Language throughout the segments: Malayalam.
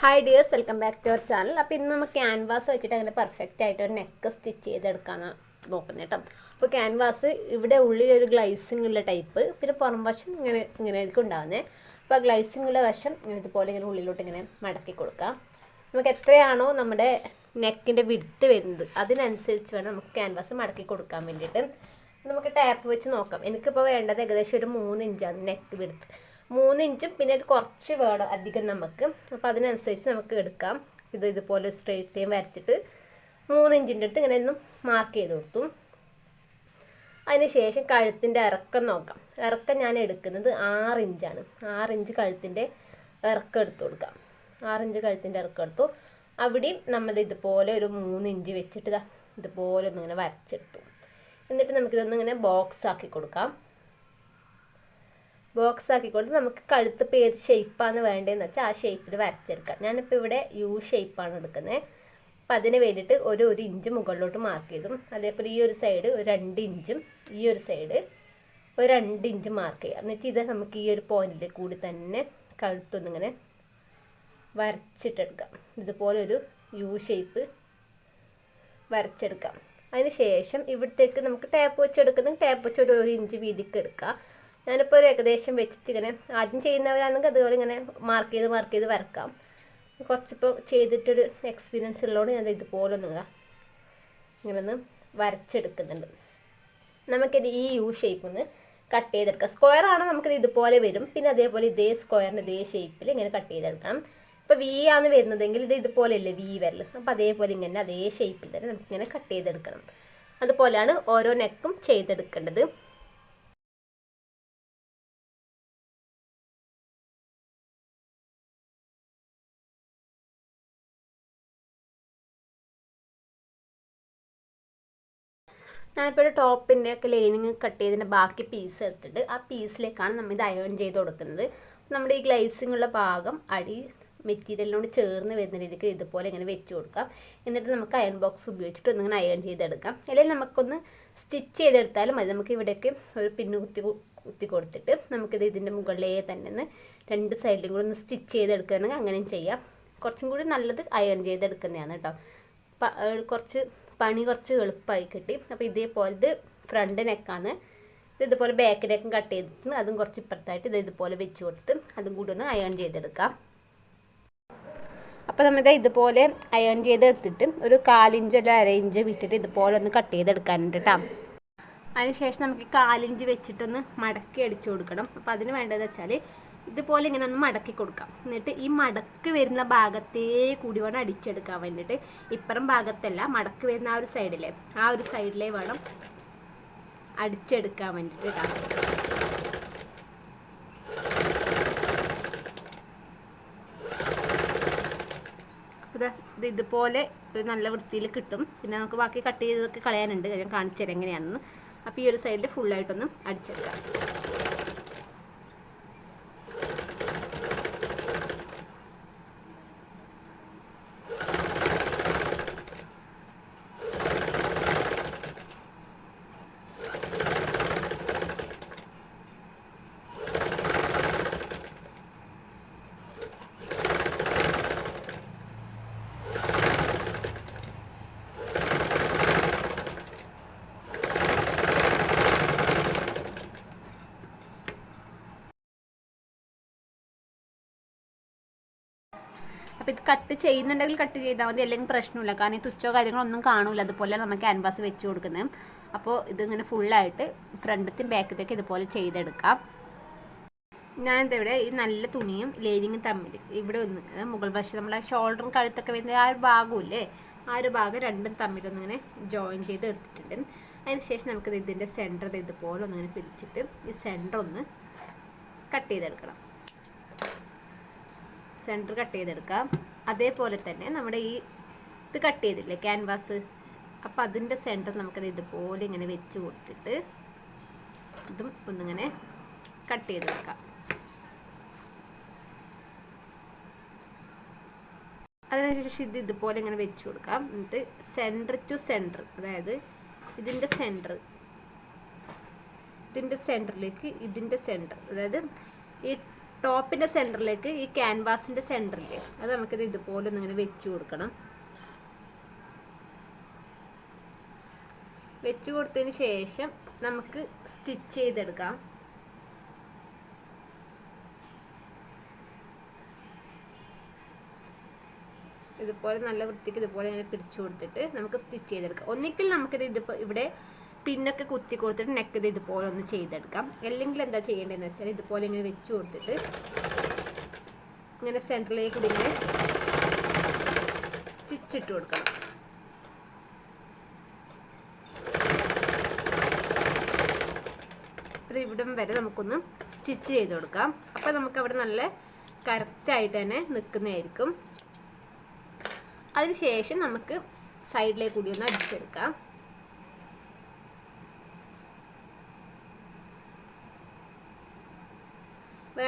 Hi dears welcome back to our channel അപ്പോൾ ഇന്ന് നമുക്ക് ക്യാൻവാസ് വെച്ചിട്ട് അങ്ങനെ പെർഫെക്റ്റ് ആയിട്ട് ഒരു നെക്ക് സ്റ്റിച്ച് ചെയ്തെടുക്കാനാണ് നോക്കുന്നത് കേട്ടോ അപ്പോൾ ക്യാൻവാസ് ഇവിടെ ഉള്ളിൽ ഒരു ഗ്ലൈസിംഗ് ഉള്ള ടൈപ്പ് പിന്നെ പുറം വശം ഇങ്ങനെ ഇങ്ങനെ ആയിരിക്കും ഉണ്ടാകുന്നത് അപ്പോൾ ഗ്ലൈസിംഗ് ഉള്ള വശം ഇങ്ങനെ ഇതുപോലെ ഇങ്ങനെ ഉള്ളിലോട്ട് ഇങ്ങനെ മടക്കി കൊടുക്കാം. നമുക്ക് എത്രയാണോ നമ്മുടെ നെക്കിന്റെ വിടുത്ത് വരുന്നത് അതിനനുസരിച്ച് വേണം നമുക്ക് ക്യാൻവാസ് മടക്കി കൊടുക്കാൻ വേണ്ടിയിട്ട്. നമുക്ക് ടാപ്പ് വെച്ച് നോക്കാം. എനിക്കിപ്പോൾ വേണ്ടത് ഏകദേശം ഒരു മൂന്ന് ഇഞ്ചാണ് നെക്ക് വിടുത്ത് മൂന്ന് ഇഞ്ചും പിന്നെ ഒരു കുറച്ച് വേണം അധികം നമുക്ക്. അപ്പോൾ അതിനനുസരിച്ച് നമുക്ക് എടുക്കാം. ഇത് ഇതുപോലെ സ്ട്രെയിറ്റ് ലൈൻ വരച്ചിട്ട് മൂന്ന് ഇഞ്ചിന്റെ അടുത്ത് ഇങ്ങനെ ഒന്നും മാർക്ക് ചെയ്ത് കൊടുത്തു. അതിന് ശേഷം കഴുത്തിന്റെ ഇറക്കം നോക്കാം. ഇറക്കം ഞാൻ എടുക്കുന്നത് ആറ് ഇഞ്ചാണ്. ആറ് ഇഞ്ച് കഴുത്തിന്റെ ഇറക്കം എടുത്ത് കൊടുക്കാം. ആറ് ഇഞ്ച് കഴുത്തിന്റെ ഇറക്കം എടുത്തു. അവിടെയും നമ്മൾ ഇതുപോലെ ഒരു മൂന്ന് ഇഞ്ച് വെച്ചിട്ട് ഇതുപോലെ ഒന്നിങ്ങനെ വരച്ചെടുത്തു. എന്നിട്ട് നമുക്കിതൊന്നിങ്ങനെ ബോക്സ് ആക്കി കൊടുക്കാം. ബോക്സ് ആക്കിക്കൊണ്ട് നമുക്ക് കഴുത്ത് ഇപ്പോൾ ഏത് ഷേപ്പാണ് വേണ്ടതെന്ന് വെച്ചാൽ ആ ഷേപ്പിൽ വരച്ചെടുക്കാം. ഞാനിപ്പോൾ ഇവിടെ യു ഷേപ്പാണ് എടുക്കുന്നത് അപ്പം അതിന് വേണ്ടിയിട്ട് ഒരു ഒരു ഇഞ്ച് മുകളിലോട്ട് മാർക്ക് ചെയ്തും. അതേപോലെ ഈ ഒരു സൈഡ് ഒരു രണ്ട് ഇഞ്ചും ഈ ഒരു സൈഡ് ഒരു രണ്ട് ഇഞ്ച് മാർക്ക് ചെയ്യാം. എന്നിട്ട് ഇത് നമുക്ക് ഈ ഒരു പോയിന്റിൽ കൂടി തന്നെ കഴുത്തൊന്നിങ്ങനെ വരച്ചിട്ടെടുക്കാം. ഇതുപോലെ ഒരു യു ഷേപ്പ് വരച്ചെടുക്കാം. അതിന് ശേഷം ഇവിടത്തേക്ക് നമുക്ക് ടാപ്പ് വെച്ച് എടുക്കുന്ന ടാപ്പ് വെച്ച് ഒരു ഒരു ഇഞ്ച് വീതിക്ക് എടുക്കുക ഞാനിപ്പോൾ ഒരു ഏകദേശം വെച്ചിട്ട് ഇങ്ങനെ ആദ്യം ചെയ്യുന്നവരാണെങ്കിൽ അതുപോലെ ഇങ്ങനെ മാർക്ക് ചെയ്ത് മാർക്ക് ചെയ്ത് വരക്കാം. കുറച്ചിപ്പോൾ ചെയ്തിട്ടൊരു എക്സ്പീരിയൻസ് ഉള്ളതുകൊണ്ട് ഞാൻ ഇതുപോലെ ഒന്ന് ഇങ്ങനെ ഒന്ന് വരച്ചെടുക്കുന്നുണ്ട്. നമുക്കിത് ഈ യു ഷേപ്പ് ഒന്ന് കട്ട് ചെയ്തെടുക്കാം. സ്ക്വയർ ആണ് നമുക്കിത് ഇതുപോലെ വരും. പിന്നെ അതേപോലെ ഇതേ സ്ക്വയറിന്റെ ഇതേ ഷേപ്പിൽ ഇങ്ങനെ കട്ട് ചെയ്തെടുക്കാം. ഇപ്പോൾ വി ആണ് വരുന്നതെങ്കിൽ ഇത് ഇതുപോലെ അല്ലേ വി വരൽ അപ്പോൾ അതേപോലെ ഇങ്ങനെ അതേ ഷേപ്പിൽ തന്നെ നമുക്കിങ്ങനെ കട്ട് ചെയ്തെടുക്കണം. അതുപോലെയാണ് ഓരോ നെക്കും ചെയ്തെടുക്കേണ്ടത്. ഞാനിപ്പോൾ ഒരു ടോപ്പിന്റെ ഒക്കെ ലൈനിങ് കട്ട് ചെയ്തതിന്റെ ബാക്കി പീസ് എടുത്തിട്ട് ആ പീസിലേക്കാണ് നമ്മൾ ഇത് അയൺ ചെയ്ത് കൊടുക്കുന്നത്. നമ്മുടെ ഈ ഗ്ലൈസിംഗ് ഉള്ള ഭാഗം അടി മെറ്റീരിയലിനോട് ചേർന്ന് വരുന്ന രീതിക്ക് ഇതുപോലെ ഇങ്ങനെ വെച്ച് കൊടുക്കാം. എന്നിട്ട് നമുക്ക് അയൺ ബോക്സ് ഉപയോഗിച്ചിട്ട് ഒന്നിങ്ങനെ അയൺ ചെയ്തെടുക്കാം. അല്ലെങ്കിൽ നമുക്കൊന്ന് സ്റ്റിച്ച് ചെയ്തെടുത്താലും മതി. നമുക്ക് ഇവിടേക്ക് ഒരു പിന്ന് കുത്തി കുത്തി കൊടുത്തിട്ട് നമുക്കിത് ഇതിന്റെ മുകളിലേ തന്നെ ഒന്ന് രണ്ട് സൈഡിലും കൂടി ഒന്ന് സ്റ്റിച്ച് ചെയ്തെടുക്കുകയാണെങ്കിൽ അങ്ങനെയും ചെയ്യാം. കുറച്ചും കൂടി നല്ലത് അയൺ ചെയ്തെടുക്കുന്നതാണ് കേട്ടോ. കുറച്ച് പണി കുറച്ച് എളുപ്പമായി കിട്ടി. അപ്പോൾ ഇതേപോലെ ഇത് ഫ്രണ്ട് നെക്കാണ് ഇത് ഇതുപോലെ ബാക്ക് നെക്കും കട്ട് ചെയ്തിട്ട് അതും കുറച്ച് ഇപ്പുറത്തായിട്ട് ഇത് ഇതുപോലെ വെച്ച് കൊടുത്ത് അതും കൂടി ഒന്ന് അയൺ ചെയ്തെടുക്കാം. അപ്പോൾ നമ്മളിത് ഇതുപോലെ അയൺ ചെയ്തെടുത്തിട്ട് ഒരു കാലിഞ്ച് അല്ല ഇഞ്ച് വിട്ടിട്ട് ഇതുപോലെ ഒന്ന് കട്ട് ചെയ്തെടുക്കാനുണ്ട് കേട്ടോ അതിനുശേഷം നമുക്ക് കാലിഞ്ച് വെച്ചിട്ടൊന്ന് മടക്കി അടിച്ചു കൊടുക്കണം. അപ്പോൾ അതിന് വേണ്ടതെന്ന് വെച്ചാൽ ഇതുപോലെ ഇങ്ങനെ ഒന്ന് മടക്കി കൊടുക്കാം. എന്നിട്ട് ഈ മടക്ക് വരുന്ന ഭാഗത്തേ കൂടി വേണം അടിച്ചെടുക്കാൻ വേണ്ടിയിട്ട്. ഇപ്പുറം ഭാഗത്തല്ല മടക്ക് വരുന്ന ആ ഒരു സൈഡിലെ ആ ഒരു സൈഡിലേ വേണം അടിച്ചെടുക്കാൻ വേണ്ടിയിട്ട് ഇത് ഇത് ഇതുപോലെ നല്ല വൃത്തിയിൽ കിട്ടും. പിന്നെ നമുക്ക് ബാക്കി കട്ട് ചെയ്തൊക്കെ കളയാനുണ്ട്. ഞാൻ കാണിച്ചു തരാം എങ്ങനെയാണെന്ന്. അപ്പോൾ ഈ ഒരു സൈഡിൽ ഫുള്ളായിട്ടൊന്ന് അടിച്ചെടുക്കാം അപ്പോൾ ഇത് കട്ട് ചെയ്യുന്നുണ്ടെങ്കിൽ കട്ട് ചെയ്താൽ മതി അല്ലെങ്കിൽ പ്രശ്നമില്ല. കാരണം ഈ തുച്ഛോ കാര്യങ്ങളൊന്നും കാണൂല. അതുപോലെ നമുക്ക് ക്യാൻവാസ് വെച്ച് കൊടുക്കുന്നത് അപ്പോൾ ഇതിങ്ങനെ ഫുള്ളായിട്ട് ഫ്രണ്ടത്തും ബാക്കത്തേക്ക് ഇതുപോലെ ചെയ്തെടുക്കാം. ഞാനിത് ഇവിടെ ഈ നല്ല തുണിയും ലേനിങ്ങും തമ്മിൽ ഇവിടെ ഒന്ന് മുകൾ വശം നമ്മളെ ഷോൾഡറും കഴുത്തൊക്കെ വരുന്ന ആ ഒരു ഭാഗമില്ലേ ആ ഒരു ഭാഗം രണ്ടും തമ്മിൽ ഒന്നിങ്ങനെ ജോയിൻ ചെയ്ത് എടുത്തിട്ടുണ്ട്. അതിന് ശേഷം നമുക്കിത് ഇതിന്റെ സെന്റർ ഇതുപോലെ ഒന്നിങ്ങനെ പിടിച്ചിട്ട് ഈ സെന്റർ ഒന്ന് കട്ട് ചെയ്തെടുക്കണം. സെന്റർ കട്ട് ചെയ്തെടുക്കാം. അതേപോലെ തന്നെ നമ്മുടെ ഈ ഇത് കട്ട് ചെയ്തില്ലേ ക്യാൻവാസ് അപ്പോൾ അതിന്റെ സെന്റർ നമുക്കത് ഇതുപോലെ ഇങ്ങനെ വെച്ച് കൊടുത്തിട്ട് ഇതും ഒന്നിങ്ങനെ കട്ട് ചെയ്ത് വെക്കാം. അതിനുശേഷം ഇത് ഇതുപോലെ ഇങ്ങനെ വെച്ച് കൊടുക്കാം. എന്നിട്ട് സെന്റർ ടു സെന്റർ അതായത് ഇതിന്റെ സെന്റർ ഇതിന്റെ സെന്ററിലേക്ക് ഇതിന്റെ സെന്റർ അതായത് ഈ ടോപ്പിന്റെ സെന്ററിലേക്ക് ഈ ക്യാൻവാസിന്റെ സെന്ററിൽ അത് നമുക്കിത് ഇതുപോലെ ഒന്നിങ്ങനെ വെച്ച് കൊടുക്കണം. വെച്ച് കൊടുത്തതിന് ശേഷം നമുക്ക് സ്റ്റിച്ച് ചെയ്തെടുക്കാം. ഇതുപോലെ നല്ല വൃത്തിക്ക് ഇതുപോലെ ഇങ്ങനെ പിടിച്ചു കൊടുത്തിട്ട് നമുക്ക് സ്റ്റിച്ച് ചെയ്തെടുക്കാം. ഒന്നിക്കിൽ നമുക്കിത് ഇതിപ്പോൾ ഇവിടെ പിന്നൊക്കെ കുത്തി കൊടുത്തിട്ട് നെക്ക് ഇത് ഇതുപോലെ ഒന്ന് ചെയ്തെടുക്കാം. അല്ലെങ്കിൽ എന്താ ചെയ്യേണ്ടതെന്ന് വെച്ചാൽ ഇതുപോലെ ഇങ്ങനെ വെച്ച് കൊടുത്തിട്ട് ഇങ്ങനെ സെന്ററിലേക്ക് ഇതിങ്ങനെ സ്റ്റിച്ച് ഇട്ട് കൊടുക്കണം. ഒരു ഇവിടം വരെ നമുക്കൊന്ന് സ്റ്റിച്ച് ചെയ്ത് കൊടുക്കാം. അപ്പോൾ നമുക്കവിടെ നല്ല കറക്റ്റായിട്ട് തന്നെ നിൽക്കുന്നതായിരിക്കും. അതിനുശേഷം നമുക്ക് സൈഡിലേക്ക് കൂടി ഒന്ന് അടിച്ചെടുക്കാം.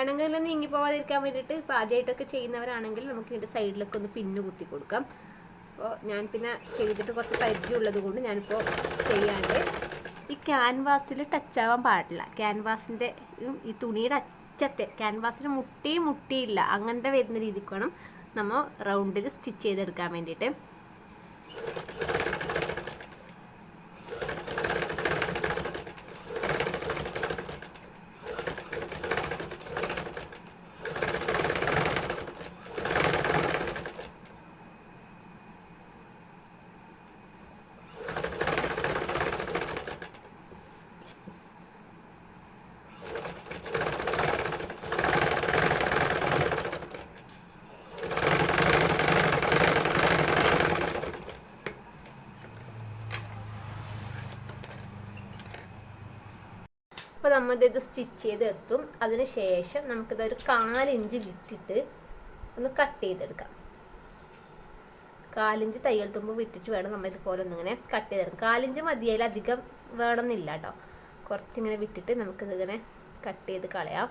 വേണമെങ്കിൽ നീങ്ങി പോവാതിരിക്കാൻ വേണ്ടിയിട്ട് ഇപ്പോൾ ആദ്യമായിട്ടൊക്കെ ചെയ്യുന്നവരാണെങ്കിൽ നമുക്ക് ഇതിന്റെ സൈഡിലൊക്കെ ഒന്ന് പിന്ന് കുത്തി കൊടുക്കാം. അപ്പോൾ ഞാൻ പിന്നെ ചെയ്തിട്ട് കുറച്ച് പരിചയമുള്ളത് കൊണ്ട് ഞാനിപ്പോൾ ചെയ്യാണ്ട് ഈ ക്യാൻവാസിൽ ടച്ച് ആവാൻ പാടില്ല. ക്യാൻവാസിന്റെ ഈ തുണിയുടെ അറ്റത്തെ ക്യാൻവാസിന് മുട്ടി മുട്ടിയില്ല. അങ്ങനത്തെ വരുന്ന രീതിക്ക് വേണം നമ്മൾ റൗണ്ടിൽ സ്റ്റിച്ച് ചെയ്തെടുക്കാൻ വേണ്ടിയിട്ട്. അപ്പോൾ നമ്മളിത് സ്റ്റിച്ച് ചെയ്ത് എത്തും അതിന് ശേഷം നമുക്കിത് ഒരു കാലിഞ്ച് വിട്ടിട്ട് ഒന്ന് കട്ട് ചെയ്തെടുക്കാം. കാലിഞ്ച് തയ്യൽ തുമ്പ് വിട്ടിട്ട് വേണം നമ്മൾ ഇതുപോലെ ഒന്നിങ്ങനെ കട്ട് ചെയ്തെടുക്കാം കാലിഞ്ച് മതിയായാലും അധികം വേണമെന്നില്ല കേട്ടോ. കുറച്ചിങ്ങനെ വിട്ടിട്ട് നമുക്കിതിങ്ങനെ കട്ട് ചെയ്ത് കളയാം.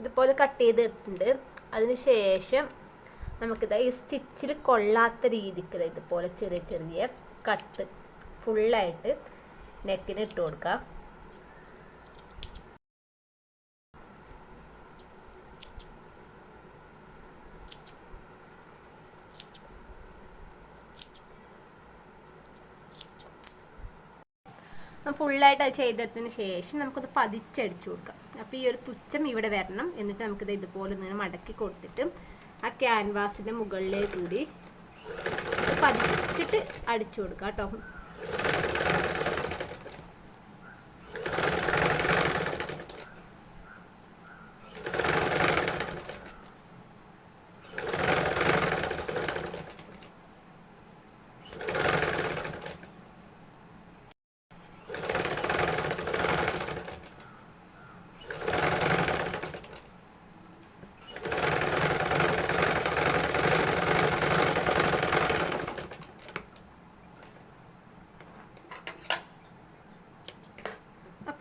ഇതുപോലെ കട്ട് ചെയ്തിട്ടുണ്ട്. അതിന് ശേഷം നമുക്കിത് ഈ സ്റ്റിച്ചിൽ കൊള്ളാത്ത രീതിക്ക് ഇതുപോലെ ചെറിയ ചെറിയ കട്ട് ഫുള്ളായിട്ട് നെക്കിന് ഇട്ട് കൊടുക്കാം. ഫുള്ളായിട്ട് അത് ചെയ്തതിന് ശേഷം നമുക്കത് പതിച്ചടിച്ചു കൊടുക്കാം. അപ്പോൾ ഈ ഒരു തുച്ഛം ഇവിടെ വരണം. എന്നിട്ട് നമുക്കിത് ഇതുപോലെ ഒന്ന് മടക്കി കൊടുത്തിട്ട് ആ ക്യാൻവാസിന്റെ മുകളിലേക്ക് കൂടി പതിച്ചിട്ട് അടിച്ചു കൊടുക്കാം കേട്ടോ.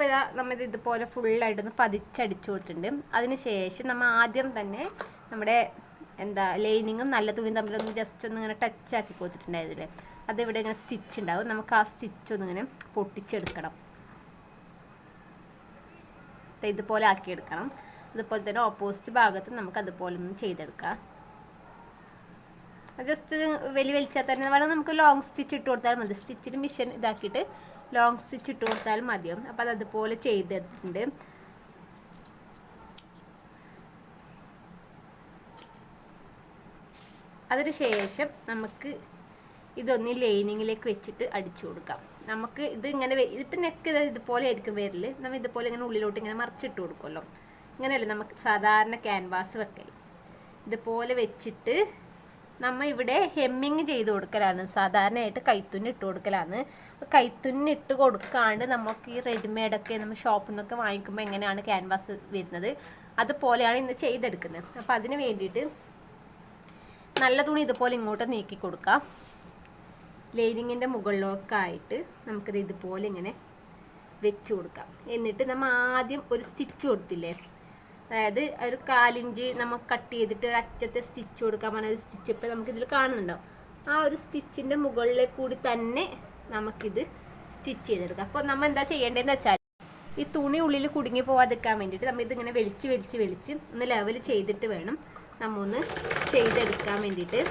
ഇതാ നമ്മൾ ഇതുപോലെ ഫുള്ളായിട്ടൊന്ന് പതിച്ചടിച്ചു കൊടുത്തിട്ടുണ്ട്. അതിന് ശേഷം നമ്മൾ ആദ്യം തന്നെ നമ്മുടെ എന്താ ലൈനിങ്ങും നല്ല തുണിയും തമ്മിലൊന്ന് ജസ്റ്റ് ഒന്ന് ഇങ്ങനെ ടച്ച് ആക്കി കൊടുത്തിട്ടുണ്ടായിരുന്നില്ലേ അതിവിടെ ഇങ്ങനെ സ്റ്റിച്ച് ഉണ്ടാവും. നമുക്ക് ആ സ്റ്റിച്ച് ഒന്ന് ഇങ്ങനെ പൊട്ടിച്ചെടുക്കണം. ഇതുപോലെ ആക്കിയെടുക്കണം. അതുപോലെ തന്നെ ഓപ്പോസിറ്റ് ഭാഗത്ത് നമുക്ക് അതുപോലെ ഒന്ന് ചെയ്തെടുക്കാം. ജസ്റ്റ് വലിയ വലിച്ചാൽ തന്നെ വേണമെങ്കിൽ നമുക്ക് ലോങ് സ്റ്റിച്ച് ഇട്ട് കൊടുത്താൽ മതി. സ്റ്റിച്ചിന് മിഷൻ ഇതാക്കിയിട്ട് ലോങ് സ്റ്റിച്ച് ഇട്ട് കൊടുത്താൽ മതിയാവും അപ്പോൾ അത് അതുപോലെ ചെയ്തിട്ടുണ്ട്. അതിന് ശേഷം നമുക്ക് ഇതൊന്ന് ലൈനിങ്ങിലേക്ക് വെച്ചിട്ട് അടിച്ചു കൊടുക്കാം. നമുക്ക് ഇത് ഇങ്ങനെ ഇതിപ്പോൾ നെക്ക് ഇത് ഇതുപോലെ ആയിരിക്കും വരൽ നമ്മൾ ഇതുപോലെ ഇങ്ങനെ ഉള്ളിലോട്ട് ഇങ്ങനെ മറിച്ചിട്ട് കൊടുക്കുമല്ലോ ഇങ്ങനെയല്ലേ നമുക്ക് സാധാരണ ക്യാൻവാസ് വെക്കൽ ഇതുപോലെ വെച്ചിട്ട് നമ്മൾ ഇവിടെ ഹെമ്മിങ് ചെയ്ത് കൊടുക്കലാണ്. സാധാരണയായിട്ട് കൈത്തുന്നി ഇട്ട് കൊടുക്കലാണ്. കൈത്തുന്നി ഇട്ട് കൊടുക്കാണ്ട് നമുക്ക് ഈ റെഡിമെയ്ഡൊക്കെ നമ്മൾ ഷോപ്പിൽ നിന്നൊക്കെ വാങ്ങിക്കുമ്പോൾ എങ്ങനെയാണ് ക്യാൻവാസ് വരുന്നത്? അതുപോലെയാണ് ഇന്ന് ചെയ്തെടുക്കുന്നത്. അപ്പോൾ അതിന് വേണ്ടിയിട്ട് നല്ല തുണി ഇതുപോലെ ഇങ്ങോട്ട് നീക്കി കൊടുക്കാം. ലൈനിങ്ങിന്റെ മുകളിലൊക്കെയായിട്ട് നമുക്കിത് ഇതുപോലെ ഇങ്ങനെ വെച്ച് കൊടുക്കാം. എന്നിട്ട് നമ്മൾ ആദ്യം ഒരു സ്റ്റിച്ച് കൊടുത്തില്ലേ? അതായത് ഒരു കാലിഞ്ച് നമ്മൾ കട്ട് ചെയ്തിട്ട് ഒരു അറ്റത്തെ സ്റ്റിച്ച് കൊടുക്കാൻ പറഞ്ഞ ഒരു സ്റ്റിച്ച് ഇപ്പം നമുക്കിതിൽ കാണുന്നുണ്ടോ? ആ ഒരു സ്റ്റിച്ചിന്റെ മുകളിലെ കൂടി തന്നെ നമുക്കിത് സ്റ്റിച്ച് ചെയ്തെടുക്കാം. അപ്പോൾ നമ്മൾ എന്താ ചെയ്യേണ്ടതെന്ന് വെച്ചാൽ ഈ തുണി ഉള്ളിൽ കുടുങ്ങി പോവാതിരിക്കാൻ വേണ്ടിയിട്ട് നമ്മൾ ഇതിങ്ങനെ വലിച്ച് വലിച്ച് വലിച്ച് ഒന്ന് ലെവൽ ചെയ്തിട്ട് വേണം നമ്മൊന്ന് ചെയ്തെടുക്കാൻ വേണ്ടിയിട്ട്.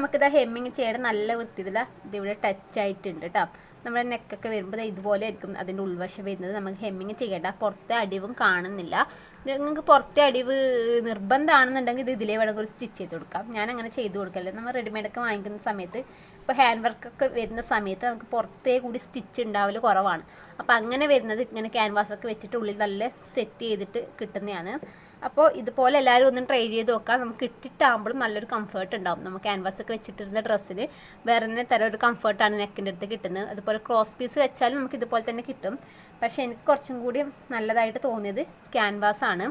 നമുക്കിത് ഹെമ്മിങ് ചെയ്യണം നല്ല വൃത്തിയില്ല ഇതിവിടെ ടച്ച് ആയിട്ടുണ്ട് കേട്ടോ നമ്മുടെ നെക്കൊക്കെ വരുമ്പോൾ ഇതുപോലെ ആയിരിക്കും അതിന്റെ ഉൾവശം വരുന്നത്. നമുക്ക് ഹെമ്മിങ് ചെയ്യേണ്ട. പുറത്തെ അടിവും കാണുന്നില്ല. നിങ്ങൾക്ക് പുറത്തെ അടിവ് നിർബന്ധമാണെന്നുണ്ടെങ്കിൽ ഇത് ഇതിലേ വേണമെങ്കിൽ ഒരു സ്റ്റിച്ച് ചെയ്ത് കൊടുക്കാം. ഞാൻ അങ്ങനെ ചെയ്ത് കൊടുക്കല്ലേ നമ്മൾ റെഡിമെയ്ഡൊക്കെ വാങ്ങിക്കുന്ന സമയത്ത് ഇപ്പോൾ ഹാൻഡ് വർക്കൊക്കെ വരുന്ന സമയത്ത് നമുക്ക് പുറത്തേ കൂടി സ്റ്റിച്ച് ഉണ്ടാവൽ കുറവാണ്. അപ്പോൾ അങ്ങനെ വരുന്നത് ഇങ്ങനെ ക്യാൻവാസൊക്കെ വെച്ചിട്ട് ഉള്ളിൽ നല്ല സെറ്റ് ചെയ്തിട്ട് കിട്ടുന്നതാണ്. അപ്പോൾ ഇതുപോലെ എല്ലാവരും ഒന്ന് ട്രൈ ചെയ്ത് നോക്കാം. നമുക്ക് ഇട്ടിട്ടാകുമ്പോഴും നല്ലൊരു കംഫർട്ട് ഉണ്ടാവും. നമുക്ക് ക്യാൻവാസ് ഒക്കെ വെച്ചിട്ടിരുന്ന ഡ്രസ്സിന് വേറെ തന്നെ തരം ഒരു കംഫർട്ടാണ് നെക്കിന്റെ അടുത്ത് കിട്ടുന്നത്. അതുപോലെ ക്രോസ് പീസ് വെച്ചാലും നമുക്ക് ഇതുപോലെ തന്നെ കിട്ടും. പക്ഷേ എനിക്ക് കുറച്ചും കൂടി നല്ലതായിട്ട് തോന്നിയത് ക്യാൻവാസാണ്